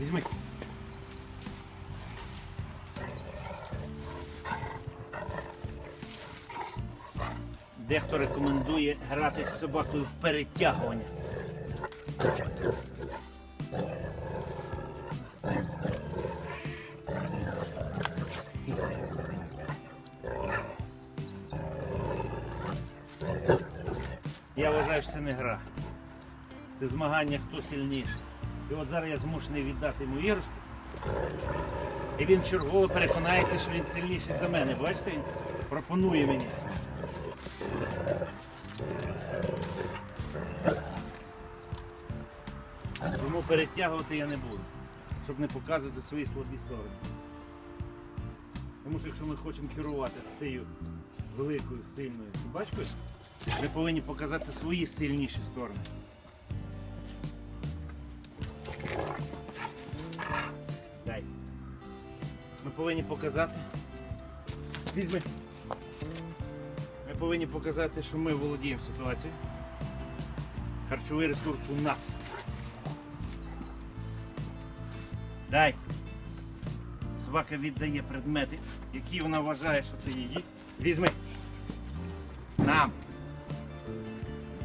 Візьми. Дехто рекомендує грати з собакою в перетягування. Я вважаю, що це не гра. Це змагання, хто сильніший. І от зараз я змушений віддати йому іграшку. І він чергово переконається, що він сильніший за мене. Бачите, пропонує мені. Тому перетягувати я не буду, щоб не показувати свої слабі сторони. Тому що якщо ми хочемо керувати цією великою, сильною собачкою, ми повинні показати свої сильніші сторони. Повинні показати. Візьми. Ми повинні показати, що ми володіємо ситуацією. Харчовий ресурс у нас. Дай. Собака віддає предмети, які вона вважає, що це її. Візьми. Нам.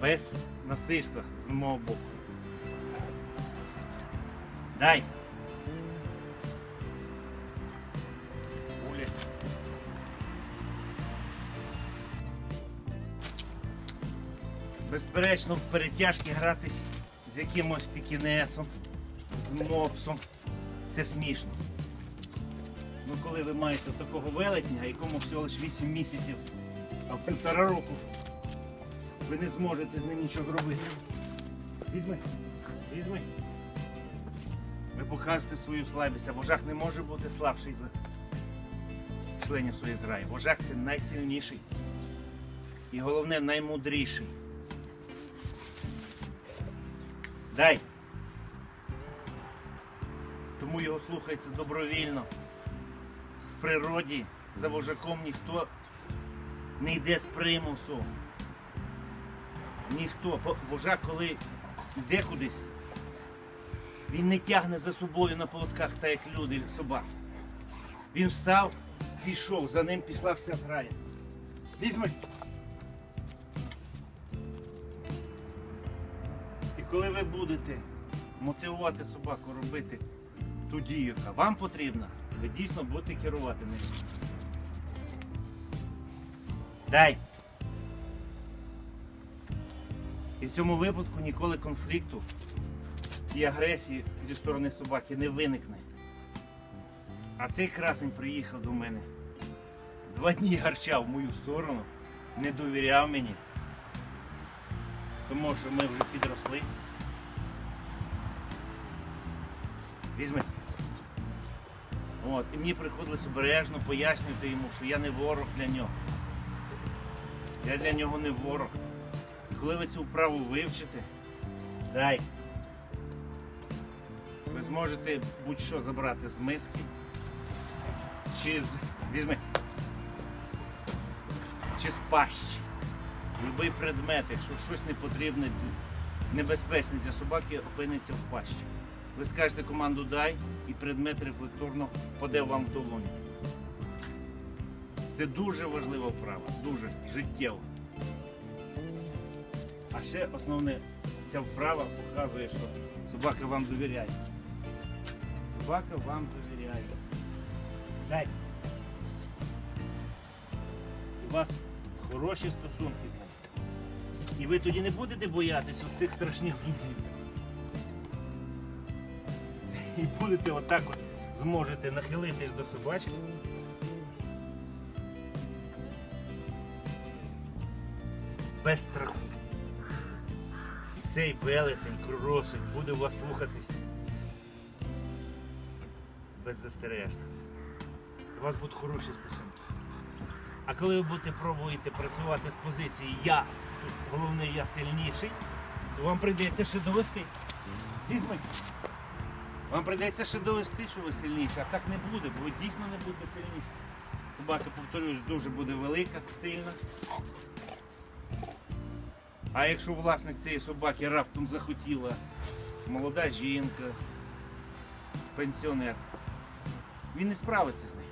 Без насильства з мого боку. Дай. Безперечно, в перетяжки гратись з якимось пікінесом, з мопсом. Це смішно. Ну коли ви маєте такого велетня, якому всього лише 8 місяців, а півтора року ви не зможете з ним нічого зробити. Візьми, візьми. Ви покажете свою слабість, а вожак не може бути слабший за членів своєї зграї. Вожак це найсильніший і головне наймудріший. Дай. Тому його слухається добровільно. В природі за вожаком ніхто не йде з примусу. Ніхто. Вожак, коли йде кудись, він не тягне за собою на поводках, так як люди, собак. Він встав, пішов, за ним пішла вся зграя. Візьми. Коли ви будете мотивувати собаку робити ту дію, яка вам потрібна, ви дійсно будете керувати нею. Дай. І в цьому випадку ніколи конфлікту і агресії зі сторони собаки не виникне. А цей красень приїхав до мене. Два дні гарчав в мою сторону, не довіряв мені. Тому що ми вже підросли. Візьми. От, і мені приходилось обережно пояснювати йому, що я не ворог для нього. Я для нього не ворог. Коли ви цю вправу вивчите, дай. Ви зможете будь-що забрати з миски. Чи з. Візьми. Чи з пащі. Любий предмет, якщо щось не потрібне, небезпечне для собаки, опиниться в пащі. Ви скажете команду дай і предмет рефлекторно впаде вам в долоню. Це дуже важлива вправа, дуже життєва. А ще основне, ця вправа показує, що собака вам довіряє. Собака вам довіряє. Дай. У вас хороші стосунки з ним. І ви тоді не будете боятися цих страшних зубів. І будете отак от зможете нахилитись до собачки. Без страху. Цей велетень, кросик буде вас слухатись беззастережно. У вас будуть хороші стосунки. А коли ви будете пробувати працювати з позиції я, головне я сильніший, то вам прийдеться ще довести. Візьми. Вам прийдеться ще довести, що ви сильніші, а так не буде, бо ви дійсно не будете сильніші. Собака, повторюсь, дуже буде велика, сильна. А якщо власник цієї собаки раптом захотіла молода жінка, пенсіонер. Він не справиться з ним.